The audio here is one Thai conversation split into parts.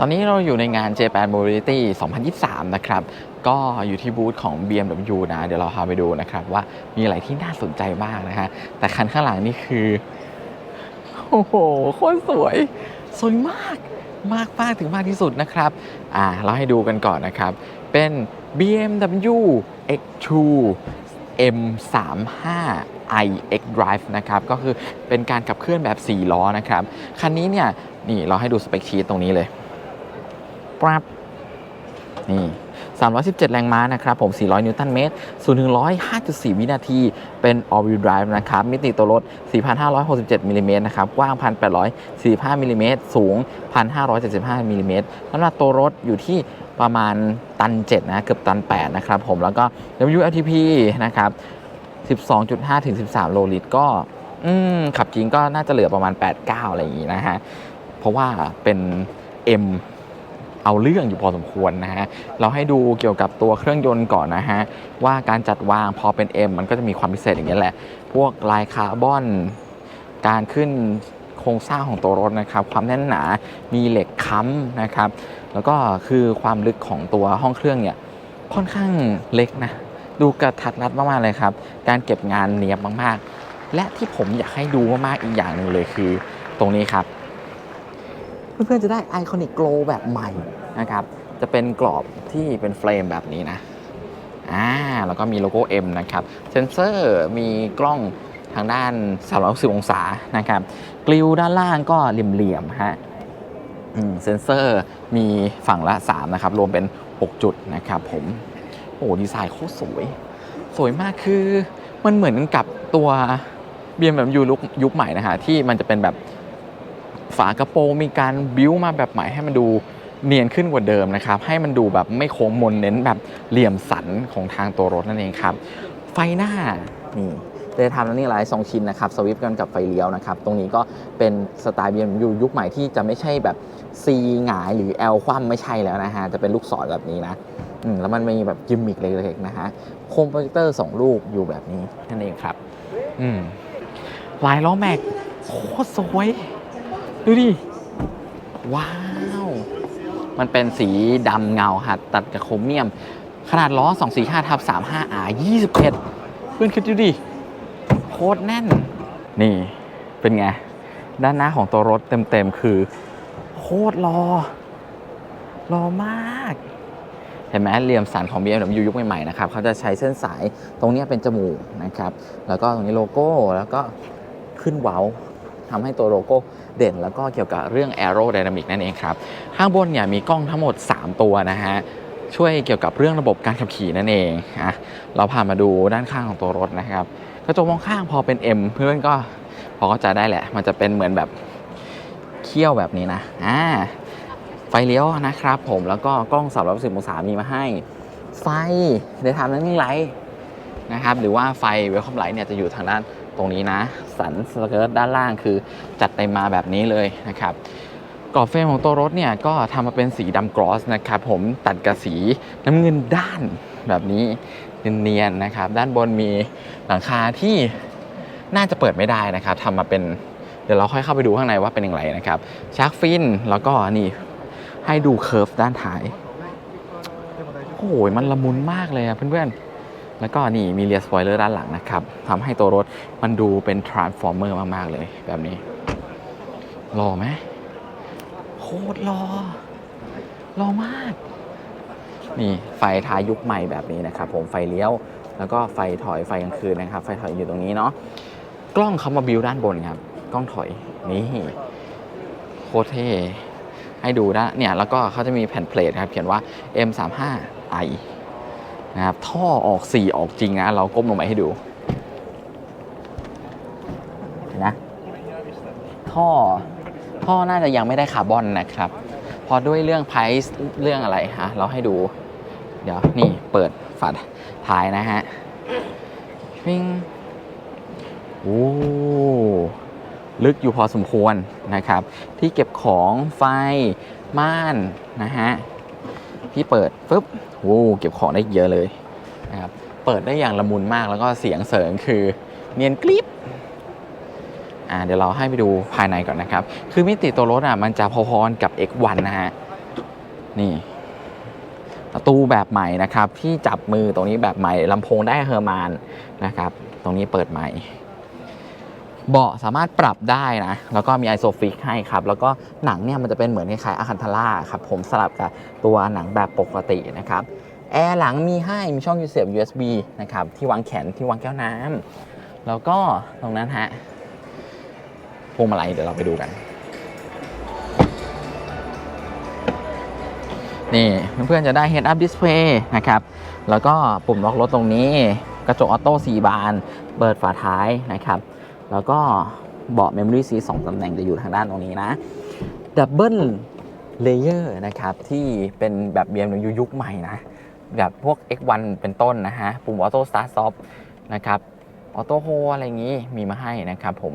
ตอนนี้เราอยู่ในงาน Japan Mobility 2023 นะครับ ก็อยู่ที่บูธของ BMW นะ เดี๋ยวเราพาไปดูนะครับ ว่ามีอะไรที่น่าสนใจมากนะฮะ แต่คันข้างหลังนี่คือ โอ้โห โคตรสวย สวยมาก มากมากถึงมากที่สุดนะครับ อ่า เราให้ดูกันก่อนนะครับ เป็น BMW X2 M35 iX Drive นะครับ ก็คือเป็นการขับเคลื่อนแบบ 4 ล้อนะครับ คันนี้เนี่ย นี่เราให้ดูสเปคชีตตรงนี้เลย ปั๊บนี่317 แรงม้านะครับ ผม 400 นิวตันเมตร 0 ถึง100 5.4 วินาที เป็น all wheel drive นะครับ มิติตัวรถ 4,567มิลลิเมตรนะครับ กว้าง 1,845มิลลิเมตร สูง 1,575มิลลิเมตรน้ำหนักตัวรถอยู่ที่ประมาณตัน 7 นะ เกือบตัน 8 นะครับผม แล้วก็ WLTP นะครับ 12.5 ถึง 13 โลลิตร ก็ขับจริงก็น่าจะเหลือประมาณ 8-9 อะไรอย่างงี้นะฮะ เพราะว่าเป็น M เอาเรื่องอยู่พอสมควรนะฮะ เราให้ดูเกี่ยวกับตัวเครื่องยนต์ก่อนนะฮะ ว่าการจัดวางพอเป็น M มันก็จะมีความพิเศษอย่างนี้แหละ พวกลายคาร์บอน การขึ้นโครงสร้างของตัวรถนะครับ ความแน่นหนา มีเหล็กค้ำนะครับ แล้วก็คือความลึกของตัวห้องเครื่องเนี่ยค่อนข้างเล็กนะ ดูกระทัดรัดมากๆเลยครับ การเก็บงานเนียบมากๆ และที่ผมอยากให้ดูมากๆอีกอย่างหนึ่งเลยคือ ตรงนี้ครับ เพื่อนๆจะได้ไอคอนิกโกลแบบใหม่นะครับ จะเป็นกรอบที่เป็นเฟรมแบบนี้นะอ่าแล้วก็มีโลโก้ M นะครับ เซนเซอร์มีกล้องทางด้าน 360 องศานะครับกลิวด้านล่างก็เหลี่ยมๆฮะเซนเซอร์มีฝั่งละ 3 นะครับ รวมเป็น 6 จุดนะครับผม โอ้ดีไซน์โคตรสวย สวยมากคือมันเหมือนกับตัว BMW ยุคยุคใหม่นะฮะที่มันจะเป็นแบบ ฝากระโปรงมีการบิวมาแบบใหม่ให้มันดูเนียนขึ้นกว่าเดิมนะครับ ให้มันดูแบบไม่โค้งมนเน้นแบบเหลี่ยมสันของทางตัวรถนั่นเองครับ ไฟหน้านี่ได้ทำแล้วนี่หลายสองชิ้นนะครับสวิปกันกับไฟเลี้ยวนะครับ ตรงนี้ก็เป็นสไตล์ BMW ยุคใหม่ที่จะไม่ใช่แบบ C หงายหรือ L คว่ำไม่ใช่แล้วนะฮะ จะเป็นลูกศรแบบนี้นะอืมแล้วมันมีแบบกิมมิกเล็กๆนะฮะ โคมโปรเจคเตอร์สองลูกอยู่แบบนี้นั่นเองครับอืมลายล้อแม็กโคตรสวย ดูดิ ว้าว มันเป็นสีดำเงาหัดตัดกับโครเมียม ขนาดล้อ 245ทับ 35R 21 เพื่อนคิดดูดิ โคตรแน่น นี่เป็นไง ด้านหน้าของตัวรถเต็มๆ คือ โคตรรอ รอมาก เห็นไหมเหลี่ยมสันของ BMW ยุคใหม่ๆ นะครับ เขาจะใช้เส้นสายตรงเนี้ยเป็นจมูกนะครับ แล้วก็ตรงนี้โลโก้แล้วก็ขึ้นเว้า ทำให้ตัวโลโก้เด่น แล้วก็เกี่ยวกับเรื่อง aerodynamic นั่นเองครับ ข้างบนเนี่ยมีกล้องทั้งหมด 3 ตัวนะฮะช่วยเกี่ยวกับเรื่องระบบการขับขี่นั่นเองอะเราพามาดูด้านข้างของตัวรถนะครับกระจกมองข้างพอเป็น M เพื่อนก็พอเข้าใจได้แหละ มันจะเป็นเหมือนแบบเขี้ยวแบบนี้นะอ่าไฟเลี้ยวนะครับผมแล้วก็กล้อง360องศามีมาให้ ไฟได้ทำนั้นไลท์นะครับหรือว่าไฟเวลคอมไลท์เนี่ยจะอยู่ทางด้าน ตรงนี้นะ สันสเกิร์ตด้านล่างคือจัดเต็มมาแบบนี้เลยนะครับกรอบเฟรมของตัวรถเนี่ยก็ทำมาเป็นสีดำกรอสนะครับผมตัดกับสีน้ำเงินด้านแบบนี้เนียนๆนะครับ ด้านบนมีหลังคาที่น่าจะเปิดไม่ได้นะครับทำมาเป็นเดี๋ยวเราค่อยเข้าไปดูข้างในว่าเป็นอย่างไรนะครับชาร์กฟินแล้วก็นี่ให้ดูเคิร์ฟด้านท้ายโอ้โหมันละมุนมากเลยอะเพื่อนๆ แล้วก็นี่มีเรียสปอยเลอร์ด้านหลังนะครับทำให้ตัวรถมันดูเป็นทรานส์ฟอร์เมอร์มาก ๆ เลยแบบนี้รอไหมโคตรรอรอมาก นี่ไฟท้ายยุคใหม่แบบนี้นะครับ ผมไฟเลี้ยว แล้วก็ไฟถอยไฟกลางคืนนะครับ ไฟถอยอยู่ตรงนี้เนาะกล้องเขามาบิวด้านบนครับ กล้องถอยนี่โคตรเท่ให้ดูนะเนี่ยแล้วก็เขาจะมีแผ่นเพลทครับ เขียนว่า M35i นะครับท่อออก4ออกจริงนะ เราก้มลงไปให้ดูนะท่อท่อน่าจะยังไม่ได้คาร์บอนนะครับพอด้วยเรื่องไพรส์เรื่องอะไรฮะเราให้ดู เดี๋ยวนี่เปิดฝาท้ายนะฮะวิ่งโอ้ลึกอยู่พอสมควรนะครับ ที่เก็บของไฟม่านนะฮะ ที่เปิดฟึบโอ้เก็บของได้เยอะเลยนะครับเปิดได้อย่างละมุนมากแล้วก็เสียงเสริงคือเนียนกริบอ่าเดี๋ยวเราให้ไปดูภายในก่อนนะครับ คือมิติตัวรถอะมันจะพอๆกับ X1 นะฮะนี่ประตูแบบใหม่นะครับ ที่จับมือตรงนี้แบบใหม่ลำโพงได้เฮอร์มานนะครับ ตรงนี้เปิดใหม่ เบาะสามารถปรับได้นะ แล้วก็มีไอโซฟิกให้ครับ แล้วก็หนังเนี่ยมันจะเป็นเหมือนคล้ายๆอาคันทาร่าครับ ผมสลับกับตัวหนังแบบปกตินะครับ แอร์หลังมีให้ มีช่องยูเสียบ USB นะครับ ที่วางแขน ที่วางแก้วน้ำแล้วก็ตรงนั้นฮะพวงมาลัยเดี๋ยวเราไปดูกัน นี่เพื่อนๆจะได้ Head Up Display นะครับ แล้วก็ปุ่มล็อกรถตรงนี้ กระจกออโต้4บาน เปิดฝาท้ายนะครับ แล้วก็เบาะ Memory Seat 2ตำแหน่งจะอยู่ทางด้านตรงนี้นะ Double Layer นะครับ ที่เป็นแบบ BMW ยุคใหม่นะ แบบพวก X1 เป็นต้นนะฮะ ปุ่ม Auto Start Stop นะครับ Auto Hold อะไรอย่างนี้มีมาให้นะครับผม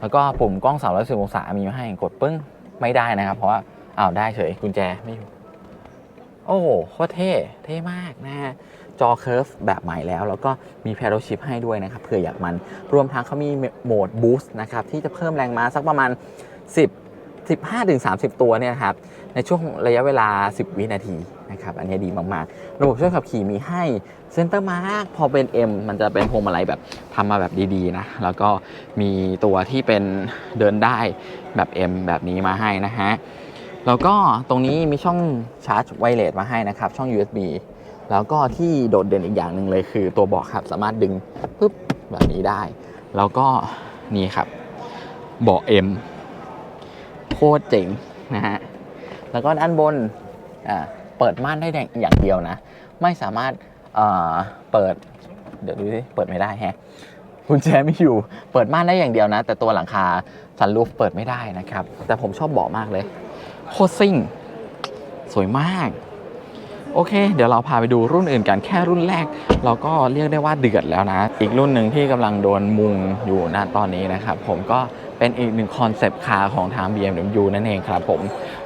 แล้วก็ปุ่มกล้อง360องศามีมาให้กดปึ้งไม่ได้นะครับ เพราะว่าอ้าวได้เฉยกุญแจไม่อยู่ โอ้โหโคตรเท่ เท่มากนะฮะ จอเคิร์ฟแบบใหม่แล้ว แล้วก็มี p พ d ชิพให้ด้วยนะครับเผื่ออยากมัน รวมทั้งเขามีโหมดบูสต์นะครับ ที่จะเพิ่มแรงม้าสักประมาณ 10 15-30 ตัวเนี่ยครับ ในช่วงระยะเวลา 10 วินาทีนะครับ อันนี้ดีมากๆ ระบบช่วยขับขี่มีให้เซนเตอร์มาร์กพอเป็น M มันจะเป็นพวงมาลัยแบบทำมาแบบดีๆนะ แล้วก็มีตัวที่เป็นเดินได้แบบ M แบบนี้มาให้นะฮะ แล้วก็ตรงนี้มีช่องชาร์จไวเลสมาให้นะครับ ช่อง USB แล้วก็ที่โดดเด่นอีกอย่างหนึ่งเลยคือตัวเบาะครับสามารถดึงปุ๊บแบบนี้ได้ แล้วก็นี่ครับเบาะ M โคตรเจ๋งนะฮะ แล้วก็ด้านบนอ่าเปิดม่านได้อย่างเดียวนะ ไม่สามารถเอ่อเปิด เดี๋ยวดูสิเปิดไม่ได้แฮะกุญแจไม่อยู่ เปิดม่านได้อย่างเดียวนะ แต่ตัวหลังคาซันรูฟเปิดไม่ได้นะครับ แต่ผมชอบเบาะมากเลย โคตรซิ่ง สวยมาก โอเค เดี๋ยวเราพาไปดูรุ่นอื่นกันแค่รุ่นแรก เราก็เรียกได้ว่าเดือดแล้วนะ อีกรุ่นหนึ่งที่กำลังโดนมุงอยู่ณตอนนี้นะครับผมก็เป็นอีกหนึ่งคอนเซปต์คาร์ของทาง BMW นั่นเองครับผม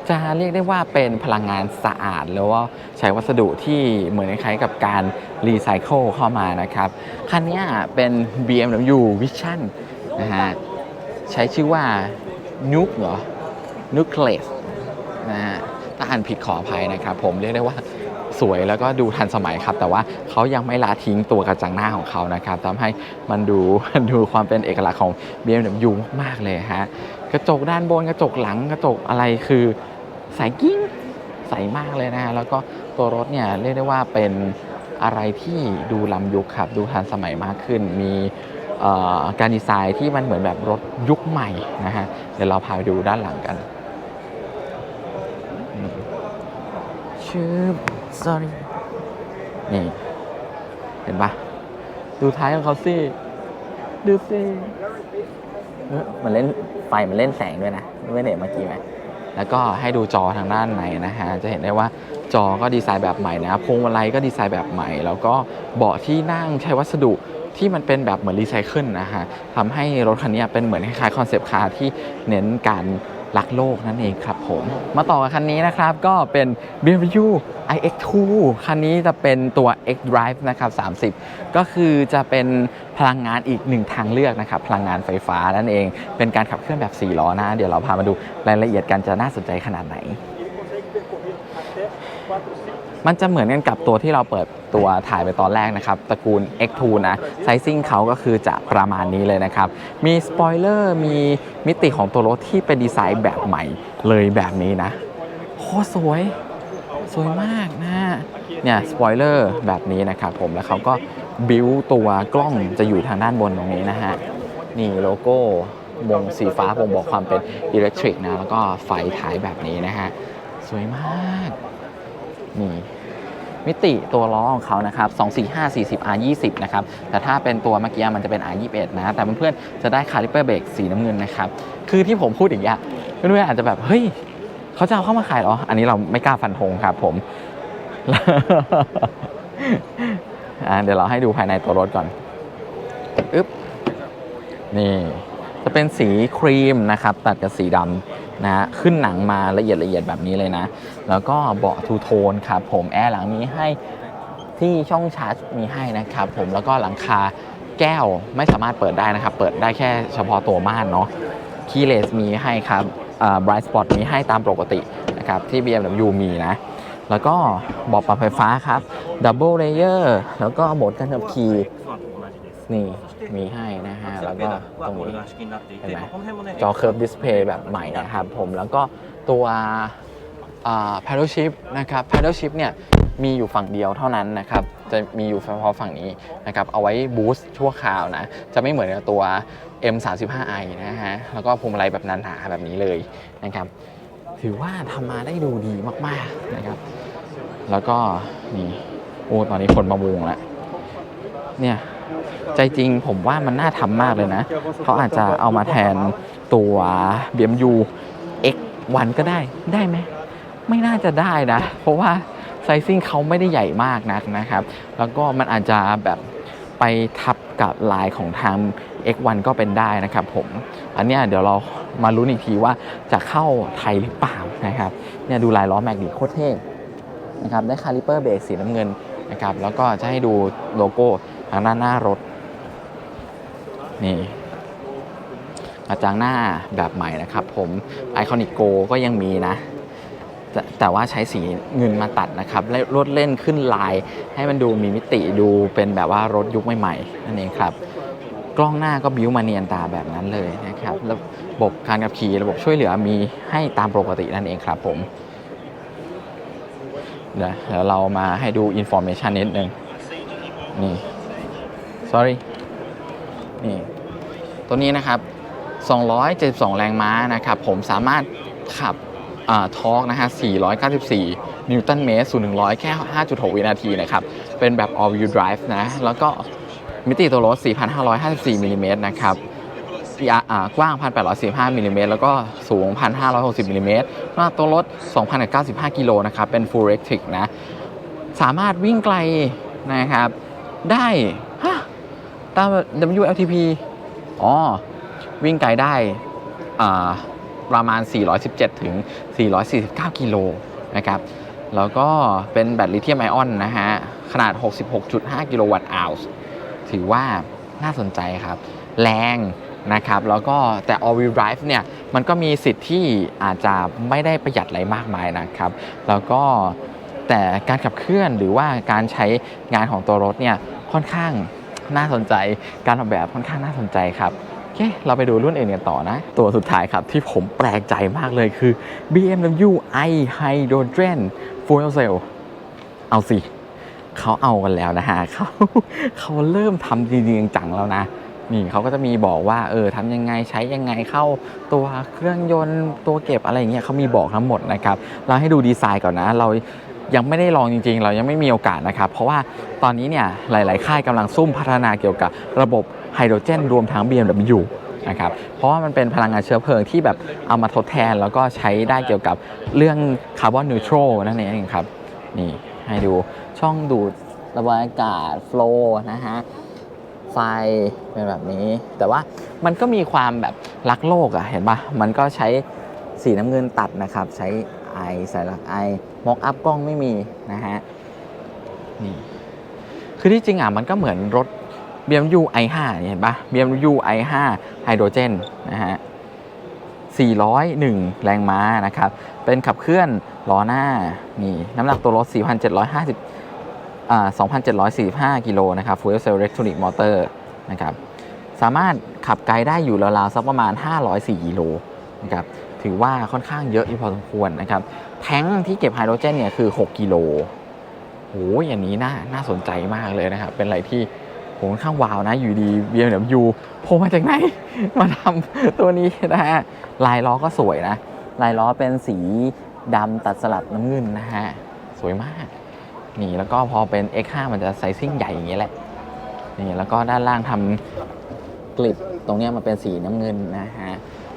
จะเรียกได้ว่าเป็นพลังงานสะอาด แล้วว่าใช้วัสดุที่เหมือนคล้ายกับการรีไซเคิลเข้ามานะครับ คันนี้เป็น BMW Vision นะฮะ ใช้ชื่อว่า Nuke เหรอ Nucleus นะฮะถ้าอ่านผิดขออภัยนะครับ ผมเรียกได้ว่าสวยแล้วก็ดูทันสมัยครับ แต่ว่าเขายังไม่ละทิ้งตัวกระจังหน้าของเขานะครับทำให้มันดูดูความเป็นเอกลักษณ์ของ BMW มากๆเลยฮะกระจกด้านบนกระจกหลังกระจกอะไรคือใสกิ้งใสมากเลยนะฮะแล้วก็ตัวรถเนี่ยเรียกได้ว่าเป็นอะไรที่ดูล้ำยุคครับ ดูทันสมัยมากขึ้น มีการดีไซน์ที่มันเหมือนแบบรถยุคใหม่นะฮะเดี๋ยวเราพาไปดูด้านหลังกัน ชื่อ sorry นี่ เห็นปะดูท้ายของเขาสิ ดูสิมันเล่นไฟมันเล่นแสงด้วยนะไม่เห็นเมื่อกี้ไหมแล้วก็ให้ดูจอทางด้านในนะฮะ จะเห็นได้ว่าจอก็ดีไซน์แบบใหม่นะพวงมาลัยก็ดีไซน์แบบใหม่ แล้วก็เบาะที่นั่งใช้วัสดุที่มันเป็นแบบเหมือนรีไซเคิลนะฮะทำให้รถคันนี้เป็นเหมือนคล้ายๆคอนเซปต์คาร์ที่เน้นการรักโลกนั่นเองครับ ผมมาต่อกับคันนี้นะครับก็เป็น BMW iX2 คันนี้จะเป็นตัว X Drive นะครับ30 ก็คือจะเป็นพลังงานอีกหนึ่งทางเลือกนะครับ พลังงานไฟฟ้านั่นเอง เป็นการขับเคลื่อนแบบ 4 ล้อนะ เดี๋ยวเราพามาดูรายละเอียดกันจะน่าสนใจขนาดไหน มันจะเหมือนกันกับตัวที่เราเปิดตัวถ่ายไปตอนแรกนะครับตระกูล X2 นะไซซิ่งเขาก็คือจะประมาณนี้เลยนะครับ มีสปอยเลอร์มีมิติของตัวรถที่เป็นดีไซน์แบบใหม่เลยแบบนี้นะโคตรสวย สวยมากนะเนี่ยสปอยเลอร์แบบนี้นะครับผมแล้วเขาก็บิวตัวกล้องจะอยู่ทางด้านบนตรงนี้นะฮะ นี่โลโก้วงสีฟ้าบ่งบอกความเป็นอิเล็กทริกนะ แล้วก็ไฟท้ายแบบนี้นะฮะ สวยมาก นี่มิติตัวล้อของเขานะครับ 245 40 R 20 นะครับ แต่ถ้าเป็นตัวเมื่อกี้มันจะเป็น R 21 นะ แต่เพื่อนๆ จะได้คาลิเปอร์เบรกสีน้ำเงินนะครับ คือที่ผมพูดอย่างเงี้ยเพื่อนๆอาจจะแบบ เฮ้ย เขาจะเอาเข้ามาขายเหรอ อันนี้เราไม่กล้าฟันธงครับผมเดี๋ยวเราให้ดูภายในตัวรถก่อนอึ๊บ นี่ จะเป็นสีครีมนะครับ ตัดกับสีดำ นะขึ้นหนังมาละเอียดละเอียดแบบนี้เลยนะ แล้วก็เบาะทูโทนครับผมแอร์หลังมีให้ที่ช่องชาร์จมีให้นะครับผมแล้วก็หลังคาแก้วไม่สามารถเปิดได้นะครับ เปิดได้แค่เฉพาะตัวม่านเนาะคีเลสมีให้ครับบรายสปอตมีให้ตามปกตินะครับที่ BMW มีนะ แล้วก็บอบปรับไฟฟ้าครับดับเบิลเลเยอร์แล้วก็โหมดการขับขี่นี่ มีให้นะฮะ แล้วก็ตรงนี้เห็นไหมจอเคิร์ฟดิสเพย์แบบใหม่นะครับผมแล้วก็ตัว paddle shift นะครับ paddle shift เนี่ยมีอยู่ฝั่งเดียวเท่านั้นนะครับ จะมีอยู่เฉพาะฝั่งนี้นะครับ เอาไว้บูสต์ชั่วคราวนะ จะไม่เหมือนกับตัว M35i นะฮะ แล้วก็พวงมาลัยแบบนันหาแบบนี้เลยนะครับ ถือว่าทำมาได้ดูดีมากๆนะครับ แล้วก็นี่โอ้ตอนนี้คนมามุงแล้วเนี่ย ใจจริงผมว่ามันน่าทำมากเลยนะ เขาอาจจะเอามาแทนตัว BMW X1 ก็ได้ได้ไหมไม่น่าจะได้นะ เพราะว่าไซซิ่งเขาไม่ได้ใหญ่มากนักนะครับ แล้วก็มันอาจจะแบบไปทับกับลายของทาง X1 ก็เป็นได้นะครับผม อันนี้เดี๋ยวเรามาลุ้นอีกทีว่าจะเข้าไทยหรือเปล่านะครับเนี่ยดูลายล้อแม็กดีโคตรเท่นะครับได้คาลิเปอร์เบรกสีน้ำเงินนะครับแล้วก็จะให้ดูโลโก้ทางด้านหน้ารถ นี่กระจังหน้าแบบใหม่นะครับผมไอคอนิกโกก็ยังมีนะแต่แต่ว่าใช้สีเงินมาตัดนะครับและลดเล่นขึ้นลาย ให้มันดูมีมิติดูเป็นแบบว่ารถยุคใหม่ๆนั่นเองครับกล้องหน้าก็บิ้วมาเนียนตาแบบนั้นเลยนะครับระบบการขับขี่ระบบช่วยเหลือมีให้ตามปกตินั่นเองครับผมเดี๋ยวเรามาให้ดูอินโฟ a t ชันนิดนึงนี่ sorry นี่ตัวนี้นะครับ 272 แรงม้านะครับ ผมสามารถขับทอร์กนะฮะ 494 นิวตันเมตร สู่100 แค่ 5.6 วินาทีนะครับ เป็นแบบ all wheel drive นะ แล้วก็มิติตัวรถ 4,554มิลลิเมตรนะครับกว้าง 1,845มิลลิเมตรแล้วก็สูง 1,560มิลลิเมตรหนักตัวรถ 2,095กิโลนะครับ เป็น full electric นะ สามารถวิ่งไกลนะครับ ได้ ตาม WLTP อ๋อ วิ่งไกลได้ประมาณ 417 ถึง 449 กิโลนะครับ แล้วก็เป็นแบตลิเธียมไอออนนะฮะ ขนาด 66.5 กิโลวัตต์อาวส์ถือว่าน่าสนใจครับ แรงนะครับ แล้วก็แต่ all wheel drive เนี่ย มันก็มีสิทธิ์ที่อาจจะไม่ได้ประหยัดอะไรมากมายนะครับ แล้วก็แต่การขับเคลื่อนหรือว่าการใช้งานของตัวรถเนี่ย ค่อนข้าง น่าสนใจ การออกแบบค่อนข้างน่าสนใจครับโอเคเราไปดูรุ่นอื่นกันต่อนะ ตัวสุดท้ายครับที่ผมแปลกใจมากเลยคือ BMW i Hydrogen Fuel Cell เอาสิเขาเอากันแล้วนะฮะเขาเขาเริ่มทำจริงๆจังแล้วนะนี่เขาก็จะมีบอกว่าเออทำยังไงใช้ยังไงเข้าตัวเครื่องยนต์ตัวเก็บอะไรเงี้ยเขามีบอกทั้งหมดนะครับ เราให้ดูดีไซน์ก่อนนะ เรา ยังไม่ได้ลองจริง ๆ เรายังไม่มีโอกาสนะครับ เพราะว่าตอนนี้เนี่ยหลาย ๆ ค่ายกำลังซุ่มพัฒนาเกี่ยวกับระบบไฮโดรเจน รวมทั้ง BMW นะครับเพราะว่ามันเป็นพลังงานเชื้อเพลิงที่แบบเอามาทดแทนแล้วก็ใช้ได้เกี่ยวกับเรื่องคาร์บอนนิวทรัลนั่นเองครับนี่ให้ดูช่องดูดระบายอากาศโฟล์นะฮะไฟเป็นแบบนี้ แต่ว่ามันก็มีความแบบรักโลกอะเห็นปะมันก็ใช้สีน้ำเงินตัดนะครับใช้ ไอใส่หลักไอมอกอัพกล้องไม่มีนะฮะนี่คือที่จริงอะมันก็เหมือนรถ BMW i5 เนี่ยเห็นปะ BMW i5 ไฮโดรเจนนะฮะ 401 แรงม้านะครับ เป็นขับเคลื่อนล้อหน้านี่น้ำหนักตัวรถ 4,750อ่า2,745 กิโลนะครับ Fuel Cell Electronic Motor นะครับ สามารถขับไกลได้อยู่ราวๆสักประมาณ 504 กิโลนะครับ ถือว่าค่อนข้างเยอะอยู่พอสมควรนะครับแท้งที่เก็บไฮโดรเจนเนี่ยคือ 6กิโลโอ้ยอย่างนี้น่าน่าสนใจมากเลยนะครับ เป็นอะไรที่ผมค่อนข้างว้าวนะ อยู่ดี BMW โผล่มาจากไหน มาทำตัวนี้นะฮะลายล้อก็สวยนะ ลายล้อเป็นสีดำตัดสลับน้ำเงินนะฮะ สวยมาก นี่แล้วก็พอเป็น X5 มันจะไซซิ่งใหญ่อย่างเงี้ยแหละนี่แล้วก็ด้านล่างทำกลิบตรงเนี้ยมาเป็นสีน้ำเงินนะฮะ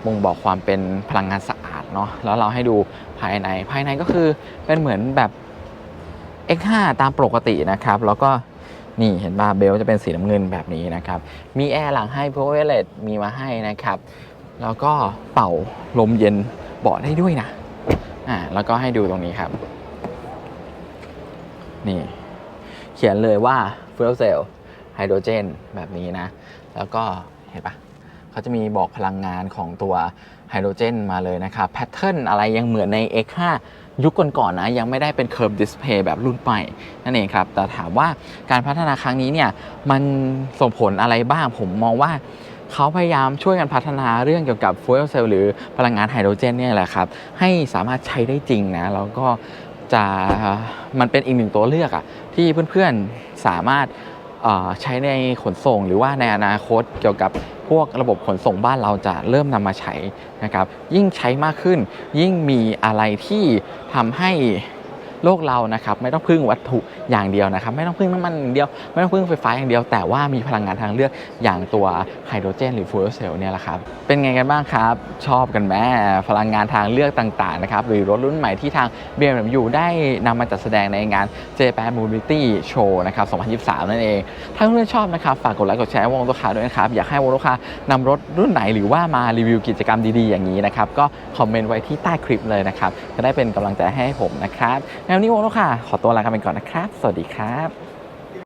บ่งบอกความเป็นพลังงานสะอาดเนาะแล้วเราให้ดูภายในภายในก็คือเป็นเหมือนแบบ X5 ตามปกตินะครับ แล้วก็นี่เห็นบาเบลจะเป็นสีน้ำเงินแบบนี้นะครับ มีแอร์หลังให้เพราะเวเลตมีมาให้นะครับ แล้วก็เป่าลมเย็นเบาะได้ด้วยนะอ่าแล้วก็ให้ดูตรงนี้ครับ นี่ เขียนเลยว่า fuel cell hydrogen แบบนี้นะ แล้วก็เห็นปะ เขาจะมีบอกพลังงานของตัวไฮโดรเจนมาเลยนะครับแพทเทิร์นอะไรยังเหมือนใน X5 ยุคก่อนๆนะยังไม่ได้เป็น Curve Display แบบรุ่นใหม่นั่นเองครับ แต่ถามว่าการพัฒนาครั้งนี้เนี่ยมันส่งผลอะไรบ้างผมมองว่าเขาพยายามช่วยกันพัฒนาเรื่องเกี่ยวกับ fuel cell หรือพลังงานไฮโดรเจนเนี่ยแหละครับ ให้สามารถใช้ได้จริงนะแล้วก็จะมันเป็นอีกหนึ่งตัวเลือกอะที่เพื่อนๆสามารถใช้ในขนส่งหรือว่าในอนาคตเกี่ยวกับ วกระบบขนส่งบ้านเราจะเริ่มนำมาใช้นะครับยิ่งใช้มากขึ้น ยิ่งมีอะไรที่ทำให้ โลกเรานะครับไม่ต้องพึ่งวัตถุอย่างเดียวนะครับ ไม่ต้องพึ่งน้ำมันอย่างเดียว ไม่ต้องพึ่งไฟฟ้าอย่างเดียว แต่ว่ามีพลังงานทางเลือกอย่างตัวไฮโดรเจน หรือฟูเอลเซลล์เนี่ยแหละครับเป็นไงกันบ้างครับ ชอบกันไหมพลังงานทางเลือกต่างๆนะครับหรือรถรุ่นใหม่ที่ทาง BMW ได้นำมาจัดแสดงในงาน Japan Mobility Show นะครับ 2023 นั่นเอง ถ้าเพื่อนๆชอบนะครับ ฝากกดไลค์กดแชร์วงลูกค้าด้วยนะครับ อยากให้วงลูกค้านำรถรุ่นไหนหรือว่ามารีวิวกิจกรรมดีๆ อย่างนี้นะครับ ก็คอมเมนต์ไว้ที่ใต้คลิปเลยนะครับ จะได้เป็นกำลังใจให้ผมนะครับแล้วนี้วงลูกค่ะ ขอตัวลากันไปก่อนนะครับ สวัสดีครับ